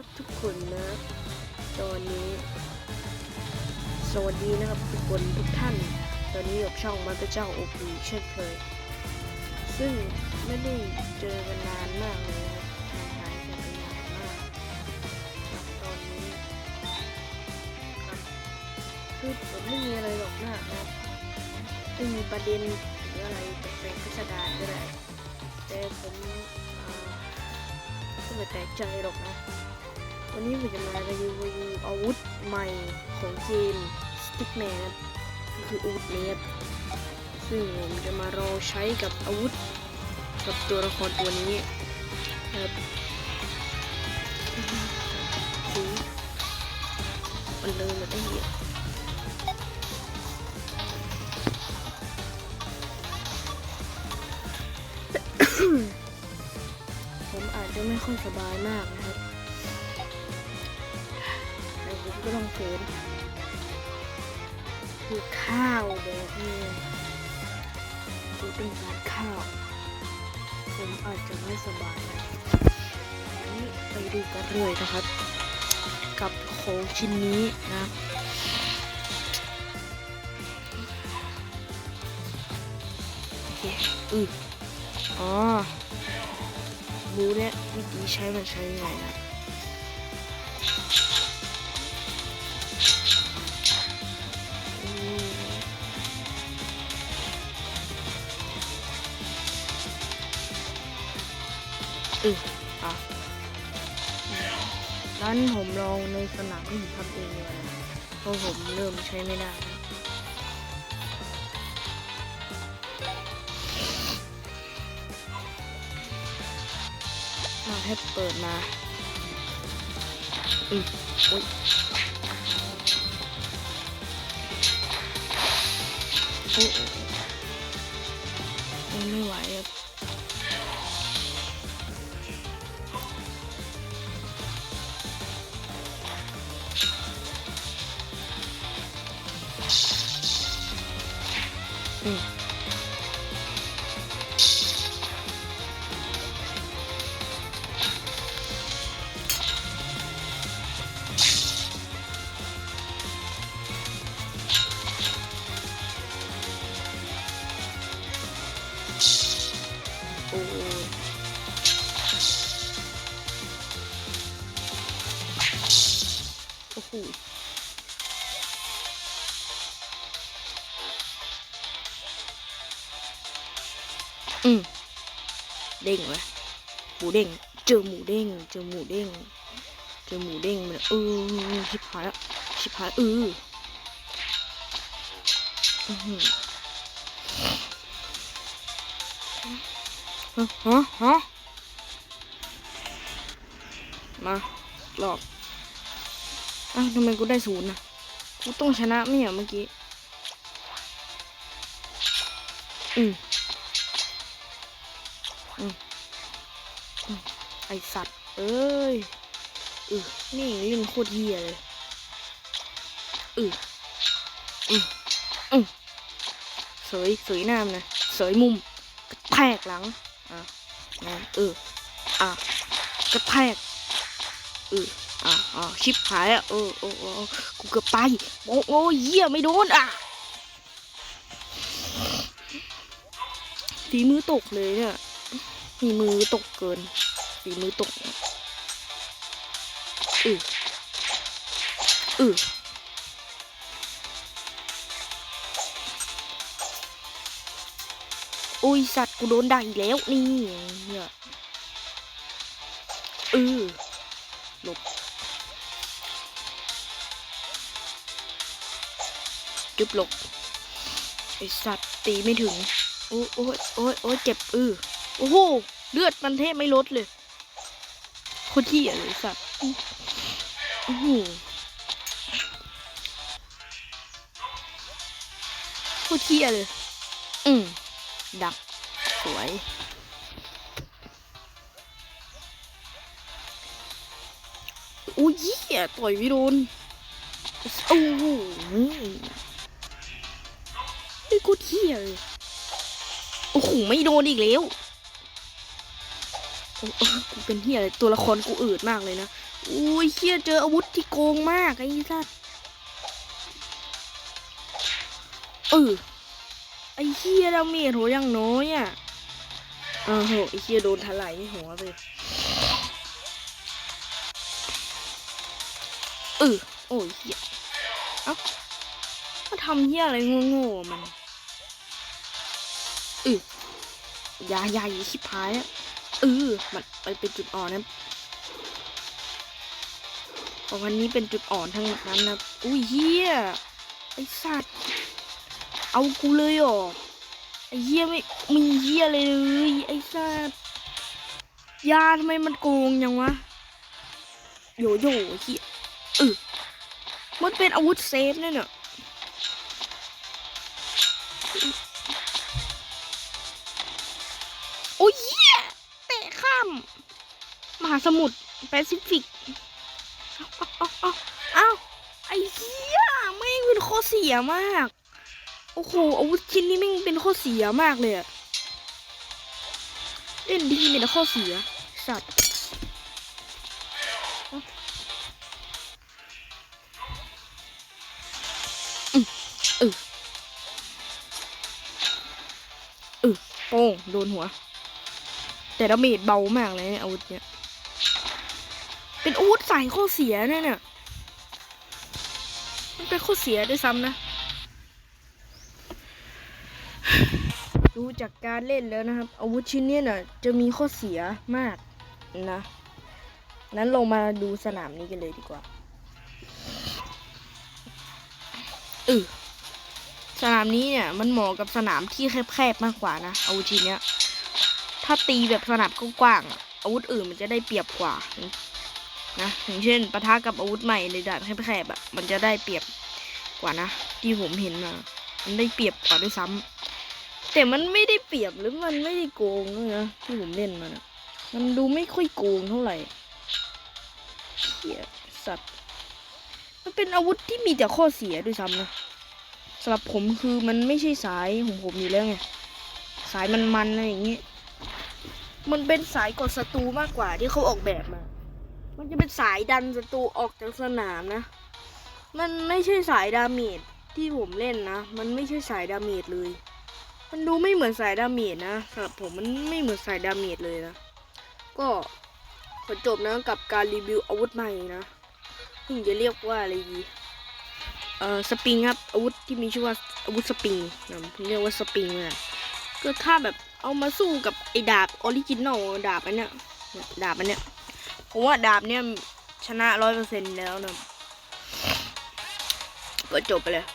ครับทุกคนนะ ตอนนี้ สวัสดีนะครับทุกคนทุกท่าน ตอนนี้อยู่กับช่องมาตเจ้าโอพีเช่นเคย ซึ่งไม่ได้เจอกันนานมากเลยนะครับห่างหายกันไปนานมากตอนนี้ครับคือผมไม่มีอะไรหรอกนะครับไม่มีประเด็นหรืออะไรแปลกๆพิสดารก็ได้แต่ผมก็ไม่แปลกใจหรอกนะ วันนี้ผมจะมารีวิวอาวุธใหม่ของเกม Stickman ก็คืออาวุธนี้ครับซึ่งผมจะมารอใช้กับอาวุธกับตัวละครตัวนี้ครับสีมันเลยมาได้เหี้ยผมอาจจะไม่ค่อยสบายมากนะครับ ก็ต้องเฟินคือข้าวแบบนี้คือต้องการข้าว ผมอาจจะไม่สบายนะนี่ไปดูกันเลยนะครับ กับของชิ้นนี้นะอืออ๋อรู้แล้ววิธีใช้มันใช้ยังไงนะ อออะนั้นผมลองในสนามที่ผมทำเองดีกว่นะเพราะผมเริ่มใช้ไม่ได้มาให้เปิดมาอืมโอ๊ยอ้โอ้ไม่ไหว ครั อืมเด้งไหมหมูเด้ง เจอหมูเด้ง เจอหมูเด้ง เจอหมูเด้งมันเออชิบหายแล้วชิบหายเอออือหือฮะฮะฮะมาหลอกอ้าวทำไมกูได้ศูนย์นะกูต้องชนะไม่เหรอเมื่อกี้ อืม ไอสัตว์ เอ้ยอือนี่เล่นโคตรเฮียเลยอืออืมอืมเสยเสยหน้ามันนะเสยมุมกระแทกหลัง อะนั่นเอออะกระแทกเอออะอะชิบหายอะเออโอ้โอ้กูเกือบไปโอ้โอ้เหี้ยไม่โดนอะฝีมือตกเลยเนี่ยฝีมือตกเกิน ฝีมือตกเนี่ยเออเออโอ้ยสัตว์กูโดนด่าอีกแล้ว นี่เนี่ยเออหลบจุบหลบไอสัตว์ตีไม่ถึง โอ้โอ้ยโอ้ยโอ้ยเจ็บเออโอ้โห เลือดมันเทพไม่ลดเลย โคตรเที่ยเลยสัตว์อื้ออื้อหือโคตรเที่ยเลย อืมดัก สวย อุ้ยเหี้ยต่อยไม่โดนโอ้โหไอ้กูเที่ยเลยโอ้โห ไม่โดนอีกแล้วโอ้โห กูเป็นเที่ยอะไรตัวละครกูอืดมากเลยนะอุ้ยเฮียเจออาวุธที่โกงมากไอ้สัสเออไอ้เฮียดาเมจโหยังน้อยอะอ้าวโหไอ้เฮียโดนถลายหัวเลยเออโอ้ยเฮียเอ้ามาทำเฮียอะไรโง่ๆมันเออยาใหญ่ชิบหายอะ เออมันไปเป็นจุดอ่อนนะเพราะวันนี้เป็นจุดอ่อนทั้งนั้นนะอุ้ยเฮียไอสัตว์เอากูเลยหรอไอเฮียไม่มีเฮียเลยเลยไอสัตว์ยาทำไมมันโกงยังวะโยโย่เฮียเออมันเป็นอาวุธเซฟเนี่ยเนอะโอ้ยามมหาสมุทรแปซิฟิกเอาเอาไอ้เหี้ยไม่เป็นข้อเสียมาก โอ้โหอาวุธชิ้นนี้แม่เป็นข้อเสียมากเลยอะเล่นดีมีแต่ข้อเสียสัตว์อืมเออเออโป้งโดนหัว แต่ดาเมจเบามากเลยเนี่ยอาวุธเนี่ย เป็นอาวุธใส่ข้อเสียเนี่ยเนี่ย มันเป็นข้อเสียด้วยซ้ำนะ ดูจากการเล่นแล้วนะครับ อาวุธชิ้นเนี้ยน่ะจะมีข้อเสียมากนะ นั้นลงมาดูสนามนี้กันเลยดีกว่าเออสนามนี้เนี่ยมันเหมาะกับสนามที่แคบๆมากกว่านะอาวุธชิ้นเนี้ย ถ้าตีแบบสนามกว้างๆอาวุธอื่นมันจะได้เปรียบกว่านะอย่างเช่นปะทะกับอาวุธใหม่ในด่านแคบๆอะมันจะได้เปรียบกว่านะ ที่ผมเห็นมามันได้เปรียบกว่าด้วยซ้ำแต่มันไม่ได้เปรียบหรือมันไม่ได้โกงนะที่ผมเล่นมานะมันดูไม่ค่อยโกงเท่าไหร่เหี้ยสัตว์ มันเป็นอาวุธที่มีแต่ข้อเสียด้วยซ้ำนะสำหรับผมคือมันไม่ใช่สายของผมอยู่แล้วไงสายมันๆอะไรอย่างงี้ มันเป็นสายกดศัตรูมากกว่าที่เขาออกแบบมา มันจะเป็นสายดันศัตรูออกจากสนามนะ มันไม่ใช่สายดาเมจที่ผมเล่นนะ มันไม่ใช่สายดาเมจเลย มันดูไม่เหมือนสายดาเมจนะสำหรับผมมันไม่เหมือนสายดาเมจเลยนะ ก็ขอจบนะกับการรีวิวอาวุธใหม่นะถึงจะเรียกว่าอะไรดีเอ่อสปริงครับอาวุธที่มีชื่อว่าอาวุธสปริงนะผมเรียกว่าสปริงเลยก็ถ้าแบบ เอามาสู้กับไอ้ดาบออริจินอลดาบอันเนี้ยดาบอันเนี้ยผมว่าดาบเนี้ยชนะร้อยเปอร์เซ็นต์แล้วนะก็จบไปเลย